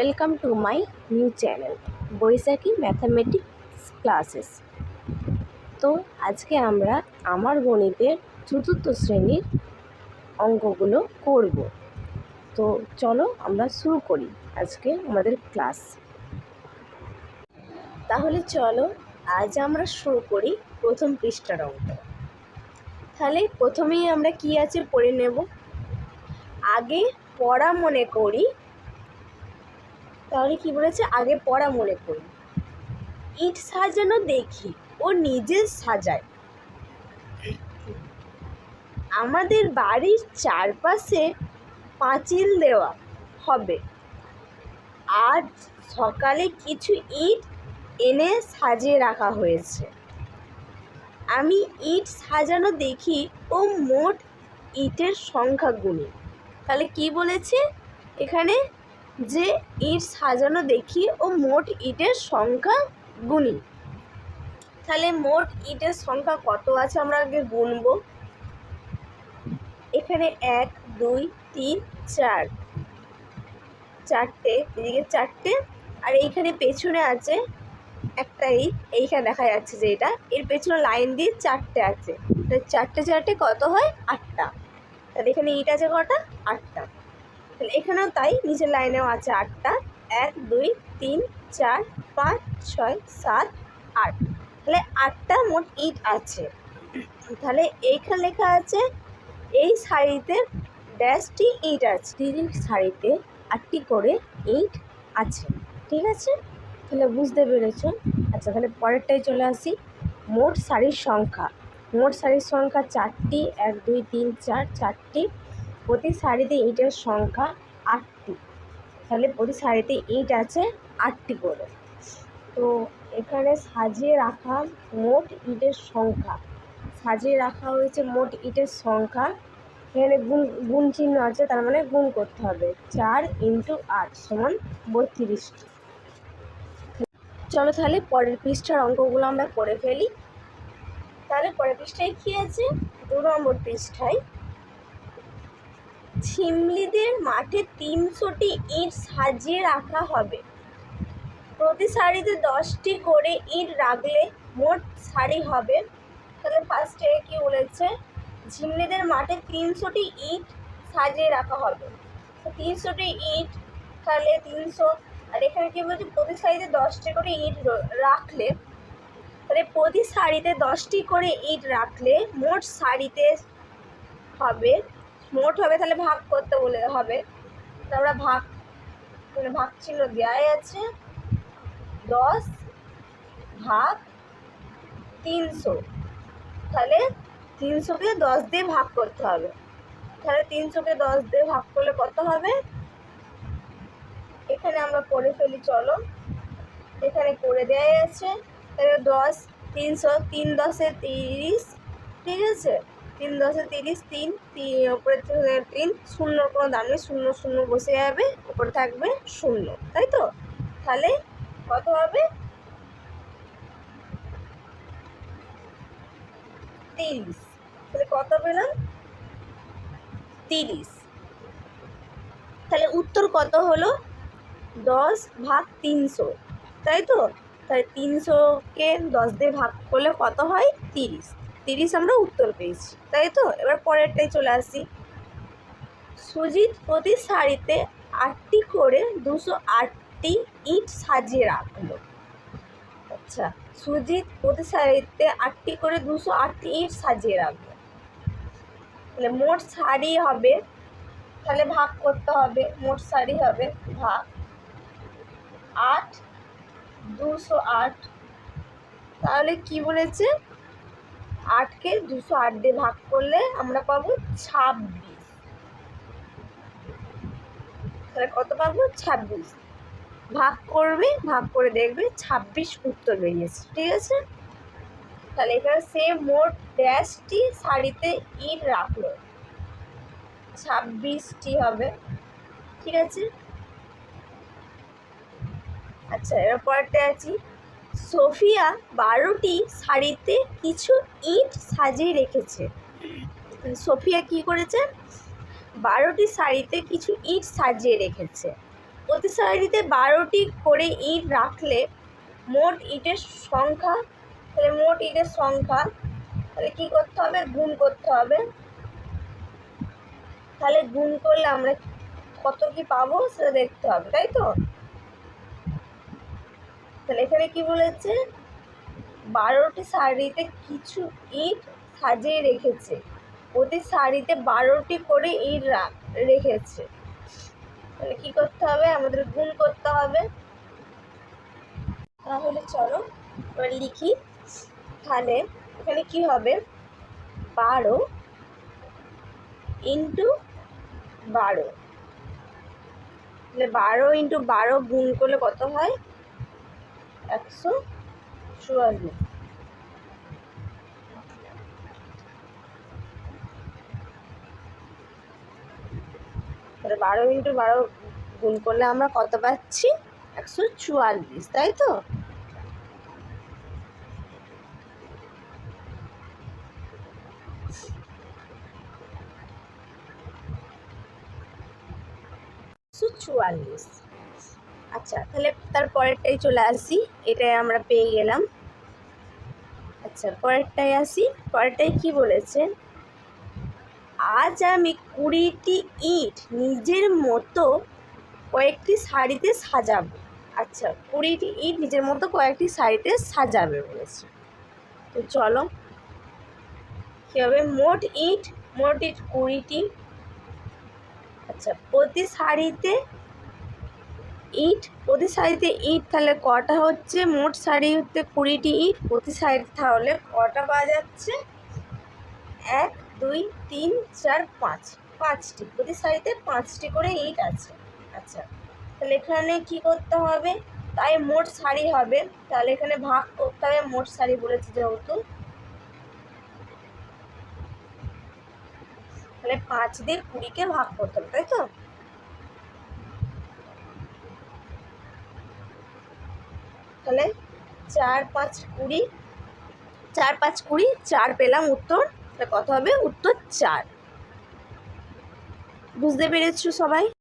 Welcome to my new channel Baishakhi mathematics classes তো আজকে আমরা আমার গণিতের চতুর্থ শ্রেণির অঙ্কগুলো করব। তো চলো আমরা শুরু করি আজকে আমাদের ক্লাস। তাহলে চলো আজ আমরা শুরু করি প্রথম পৃষ্ঠার অঙ্ক। তাহলে প্রথমেই আমরা কি আছে পড়ে নেব? আগে পড়া মনে করি তাহলে কি বলেছে? আগে পড়া মনে করি। ইট সাজানো দেখি, ও নিজে সাজায়। আমাদের বাড়ির চারপাশে পাঁচিল দেওয়া হবে। আজ সকালে কিছু ইট এনে সাজিয়ে রাখা হয়েছে। আমি ইট সাজানো দেখি ও মোট ইটের সংখ্যা গুনি তাহলে কি বলেছে? এখানে যে ইট সাজানো দেখি ও মোট ইটের সংখ্যা গুনি। তাহলে মোট ইটের সংখ্যা কত আছে আমরা আগে গুনবো এখানে এক, দুই, তিন, চার। চারটে, এদিকে চারটে, আর এইখানে পেছনে আছে একটা ইট, এইখানে দেখা যাচ্ছে যে এটা। এর পেছনে লাইন দিয়ে চারটে আছে। চারটে চারটে কত হয়? আটটা। তাহলে এখানে ইট আছে কটা? আটটা। তাহলে এখানেও তাই, নিচের লাইনেও আছে আটটা। এক, দুই, তিন, চার, পাঁচ, ছয়, সাত, আট। তাহলে আটটা মোট ইট আছে। তাহলে এইখানে লেখা আছে, এই শাড়িতে ড্যাশটি ইট আছে দিদির শাড়িতে আটটি করে ইট আছে। ঠিক আছে? তাহলে বুঝতে পেরেছ? আচ্ছা তাহলে পরেরটাই চলে আসি। মোট শাড়ির সংখ্যা। মোট শাড়ির সংখ্যা চারটি, এক, দুই, তিন, চার, চারটি। প্রতি শাড়িতে ইটের সংখ্যা আটটি। তাহলে প্রতি শাড়িতে ইট আছে, আটটি করে। তো এখানে সাজিয়ে রাখা মোট ইটের সংখ্যা। সাজিয়ে রাখা হয়েছে মোট ইটের সংখ্যা। এখানে গুণ গুণ চিহ্ন আছে, তার মানে গুণ করতে হবে। চার ইন্টু আট সমান বত্রিশটি। চলো তাহলে পরের পৃষ্ঠার অঙ্কগুলো আমরা করে ফেলি। তাহলে পরের পৃষ্ঠায় কী আছে? দু নম্বর পৃষ্ঠায় ঝিমলিদের মাঠে তিনশোটি ইট সাজিয়ে রাখা হবে। প্রতি সারিতে দশটি করে ইট রাখলে মোট সারি হবে। তাহলে ফার্স্টে কি বলেছে? ঝিমলিদের মাঠে তিনশোটি ইট সাজিয়ে রাখা হবে। তিনশোটি ইট, তাহলে তিনশো, আর এখানে কি বলছে? প্রতি সারিতে দশটি করে ইট রাখলে, তাহলে প্রতি সারিতে দশটি করে ইট রাখলে মোট সারিতে হবে মোট হবে, তাহলে ভাগ করতে বলে, হবে। আমরা ভাগ মানে ভাগ চিহ্ন দেওয়াই আছে দশ ভাগ তিনশো। তাহলে তিনশোকে দশ দিয়ে ভাগ করতে হবে। তাহলে তিনশোকে দশ দিয়ে ভাগ করলে কত হবে? এখানে আমরা করে ফেলি, চলো। এখানে করে দেওয়াই আছে। তাহলে দশ, তিনশো, তিন দশে তিরিশ, ঠিক আছে? তিন দশে তিরিশ, তিন ওপরে তিন শূন্যর কোনো দাম নেই, শূন্য শূন্য বসে যাবে ওপরে থাকবে শূন্য, তাই তো? তাহলে কত হবে? তিরিশ, তাহলে কত পেলাম? তিরিশ, তাহলে উত্তর কত হলো? দশ ভাগ তিনশো, তাই তো? তাহলে তিনশোকে দশ দিয়ে ভাগ করলে কত হয়? তিরিশ তিরিশ আমরা উত্তর পেয়েছি, তাই তো? এবার পরেরটাই চলে আসি। সুজিত প্রতি শাড়িতে আটটি করে দুশো আটটি ইট সাজিয়ে রাখল। আচ্ছা সুজিত প্রতি শাড়িতে আটটি করে দুশো আটটি ইট সাজিয়ে রাখল। তাহলে মোট শাড়ি হবে, তাহলে ভাগ করতে হবে, মোট শাড়ি হবে ভাগ আট, দুশো আট। তাহলে কি বলেছে? আটকে দুশো আট দিয়ে ভাগ করলে আমরা পাবো ছাব্বিশ। তাহলে কত পাবো? ছাব্বিশ। ভাগ করবে, ভাগ করে দেখবে ছাব্বিশ উত্তর বেরিয়েছে, ঠিক আছে? তাহলে এখানে সে মোট ড্যাশটি শাড়িতে ইট রাখল। ছাব্বিশটি হবে, ঠিক আছে? আচ্ছা এবার পরেরটা আছি সোফিয়া বারোটি শাড়িতে কিছু ইট সাজিয়ে রেখেছে। সোফিয়া কি করেছে? বারোটি শাড়িতে কিছু ইট সাজিয়ে রেখেছে। প্রতি সারিতে বারোটি করে ইট রাখলে মোট ইটের সংখ্যা, তাহলে মোট ইটের সংখ্যা, তাহলে কী করতে হবে? গুণ করতে হবে। তাহলে গুণ করলে আমরা কত কি পাবো? সেটা দেখতে হবে, তাই তো? তাহলে এখানে কি বলেছে? বারোটি শাড়িতে কিছু ইট সাজিয়ে রেখেছে। প্রতি শাড়িতে বারোটি করে ইট রেখেছে। তাহলে কী করতে হবে? আমাদের গুণ করতে হবে। তাহলে চলো এবার লিখি। তাহলে এখানে কি হবে? বারো ইন্টু বারো। বারো ইন্টু বারো গুণ করলে কত হয়? একশো তাহলে বারো ইন্টু বারো গুণ করলে আমরা কত পাচ্ছি? একশো চুয়াল্লিশ, তাই তো? চুয়াল্লিশ। আচ্ছা তাহলে তার পরেরটাই চলে আসি। এটাই আমরা পেয়ে গেলাম। আচ্ছা পরেরটাই আসি। পরেরটাই কি বলেছে? আজ আমি কুড়িটি ইট নিজের মতো কয়েকটি শাড়িতে সাজাবো। আচ্ছা কুড়িটি ইট নিজের মতো কয়েকটি শাড়িতে সাজাবে বলেছে। তো চলো, কী হবে? মোট ইট মোট ইট কুড়িটি। আচ্ছা প্রতি শাড়িতে ইট, প্রতি শাড়িতে ইট, তাহলে কটা হচ্ছে? মোট শাড়ি হচ্ছে কুড়িটি ইট। প্রতি শাড়ি তাহলে কটা পাওয়া যাচ্ছে? এক, দুই, তিন, চার, পাঁচ। পাঁচটি। প্রতি শাড়িতে পাঁচটি করে ইট আছে। আচ্ছা তাহলে এখানে কি করতে হবে? তাই মোট শাড়ি হবে। তাহলে এখানে ভাগ করতে হবে মোট শাড়ি বলেছে যেহেতু। তাহলে পাঁচ দিয়ে কুড়িকে ভাগ করতে হবে, তাই তো? তাহলে চার পাঁচ কুড়ি, চার পাঁচ কুড়ি, চার পেলাম উত্তর তা কত হবে? উত্তর চার। বুঝতে পেরেছ সবাই?